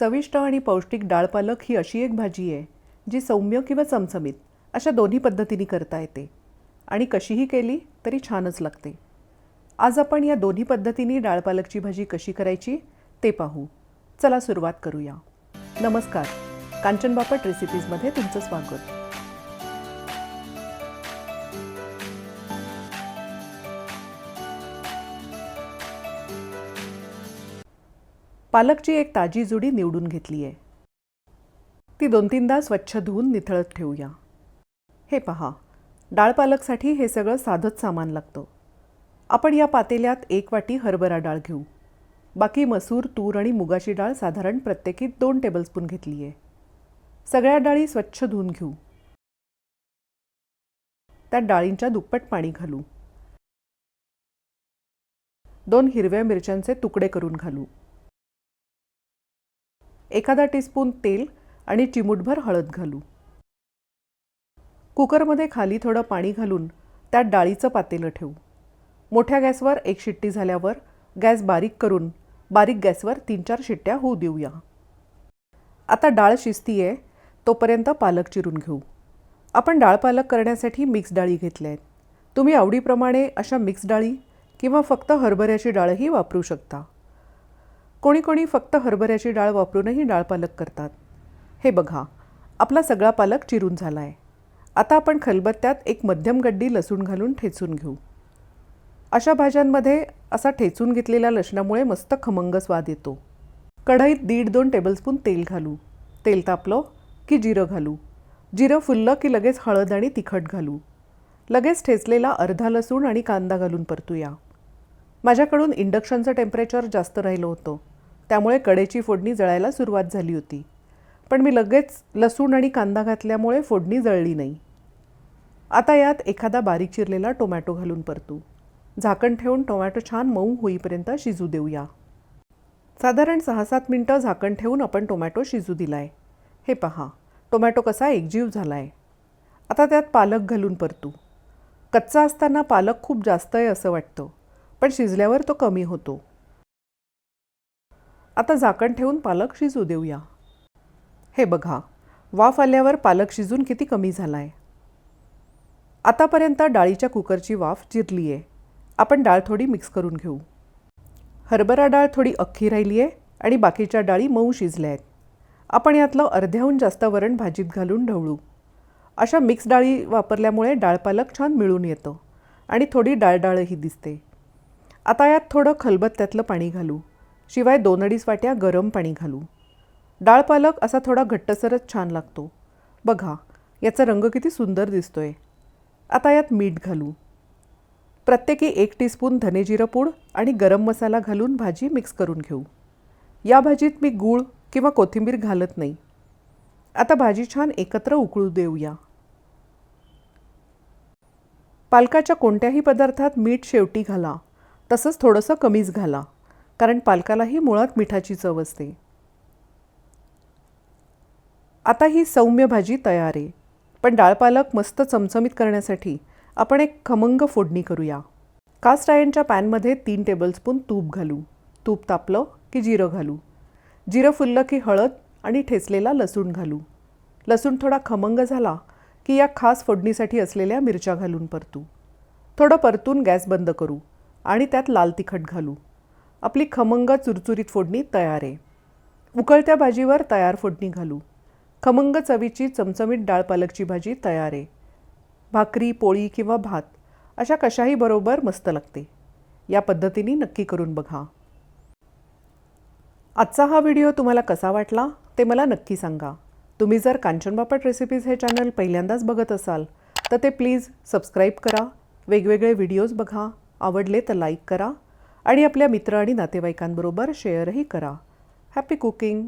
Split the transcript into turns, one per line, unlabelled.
चविष्ट आणि पौष्टिक डाळ पालक ही अशी एक भाजी आहे जी सौम्य किंवा चमचमीत अशा दोन्ही पद्धतीने करता येते. आणि कशीही केली तरी छानच लागते. आज आपण या दोन्ही पद्धतीने डाळ पालकची भाजी कशी करायची ते पाहू. चला सुरुवात करूया. नमस्कार. कांचन बापट रेसिपीजमध्ये तुमचं स्वागत. पालकची एक ताजी जुडी निवडून घेतली आहे. ती दोन तीनदा स्वच्छ धुवून निथळत ठेवूया. हे पहा डाळ पालकसाठी हे सगळं साधंच सामान लागतं. आपण या पातेल्यात एक वाटी हरभरा डाळ घेऊ. बाकी मसूर तूर आणि मुगाची डाळ साधारण प्रत्येकी दोन टेबलस्पून घेतली आहे. सगळ्या डाळी स्वच्छ धुवून घेऊ. त्यात डाळींच्या दुप्पट पाणी घालू. दोन हिरव्या मिरच्यांचे तुकडे करून घालू. एखादा टीस्पून तेल आणि चिमूटभर हळद घालू. कुकरमध्ये खाली थोडं पाणी घालून त्यात डाळीचं पातेलं ठेवू. मोठ्या गॅसवर एक शिट्टी झाल्यावर गॅस बारीक करून बारीक गॅसवर तीन चार शिट्ट्या होऊ देऊया. आता डाळ शिजती आहे तोपर्यंत पालक चिरून घेऊ. आपण डाळ पालक करण्यासाठी मिक्स डाळी घेतल्या आहेत. तुम्ही आवडीप्रमाणे अशा मिक्स डाळी किंवा फक्त हरभऱ्याची डाळही वापरू शकता. कोणी कोणी फक्त हरभऱ्याची डाळ वापरूनही डाळ पालक करतात. हे बघा आपला सगळा पालक चिरून झाला आहे आता आपण खलबत्त्यात एक मध्यम गड्डी लसूण घालून ठेचून घेऊ. अशा भाज्यांमध्ये असा ठेचून घेतलेल्या लसणामुळे मस्त खमंग स्वाद येतो. कढईत दीड दोन टेबलस्पून तेल घालू. तेल तापलं की जिरं घालू. जिरं फुललं की लगेच हळद आणि तिखट घालू. लगेच ठेचलेला अर्धा लसूण आणि कांदा घालून परतूया. माझ्याकडून इंडक्शनचं टेम्परेचर जास्त राहिलं होतं. त्यामुळे कडेची फोडणी जळायला सुरुवात झाली होती. पण मी लगेच लसूण आणि कांदा घातल्यामुळे फोडणी जळली नाही. आता यात एखादा बारीक चिरलेला टोमॅटो घालून परतू. झाकण ठेवून टोमॅटो छान मऊ होईपर्यंत शिजू देऊया. साधारण सहा सात मिनटं झाकण ठेवून आपण टोमॅटो शिजू दिला आहे हे पहा टोमॅटो कसा एकजीव झाला आहे आता त्यात पालक घालून परतू. कच्चा असताना पालक खूप जास्त आहे असं वाटतं. पण शिजल्यावर तो कमी होतो. आता झाकण ठेवून पालक शिजू देऊया. हे बघा वाफ आल्यावर पालक शिजून किती कमी झाला आहे आतापर्यंत डाळीच्या कुकरची वाफ जिरली आहे आपण डाळ थोडी मिक्स करून घेऊ. हरभरा डाळ थोडी अख्खी राहिली आहे आणि बाकीच्या डाळी मऊ शिजल्या आहेत आपण यातलं अर्ध्याहून जास्त वरण भाजीत घालून ढवळू. अशा मिक्स डाळी वापरल्यामुळे डाळ पालक छान मिळून येतं आणि थोडी डाळडाळही दिसते. आता यात थोडं खलबत्त्यातलं पाणी घालू. शिवाय दोन अडीच वाट्या गरम पाणी घालू. डाळ पालक असा थोडा घट्टसरच छान लागतो. बघा याचा रंग किती सुंदर दिसतोय. आता यात मीठ घालू. प्रत्येकी एक टीस्पून धनेजिरं पूड आणि गरम मसाला घालून भाजी मिक्स करून घेऊ. या भाजीत मी गूळ किंवा कोथिंबीर घालत नाही. आता भाजी छान एकत्र उकळू देऊया. पालकाच्या कोणत्याही पदार्थात मीठ शेवटी घाला. तसंच थोडंसं कमीच घाला कारण पालकालाही मुळात मिठाची चव असते. आता ही सौम्य भाजी तयार आहे पण डाळ पालक मस्त चमचमीत करण्यासाठी आपण एक खमंग फोडणी करूया. कास्ट आयनच्या पॅनमध्ये तीन टेबलस्पून तूप घालू. तूप तापलं की जिरं घालू. जिरं फुललं की हळद आणि ठेचलेला लसूण घालू. लसूण थोडा खमंग झाला की या खास फोडणीसाठी असलेल्या मिरच्या घालून परतू. थोडं परतून गॅस बंद करू. आणि त्यात लाल तिखट घालू. आपली खमंग चुरचुरीत फोडणी तयार आहे. उकळत्या भाजीवर तयार फोडणी घालू. खमंग चवीची चमचमीत डाळ पालकची भाजी तयार आहे. भाकरी पोळी किंवा भात अशा कशाही बरोबर मस्त लागते. या पद्धतीने नक्की करून बघा. आजचा हा व्हिडिओ तुम्हाला कसा वाटला ते मला नक्की सांगा. तुम्ही जर कांचन बापट रेसिपीज हे चॅनल पहिल्यांदाच बघत असाल तर ते प्लीज सबस्क्राईब करा. वेगवेगळे व्हिडिओज बघा. आवडले तर लाईक करा आणि आपल्या मित्र आणि नातेवाईकांबरोबर शेअरही करा. Happy cooking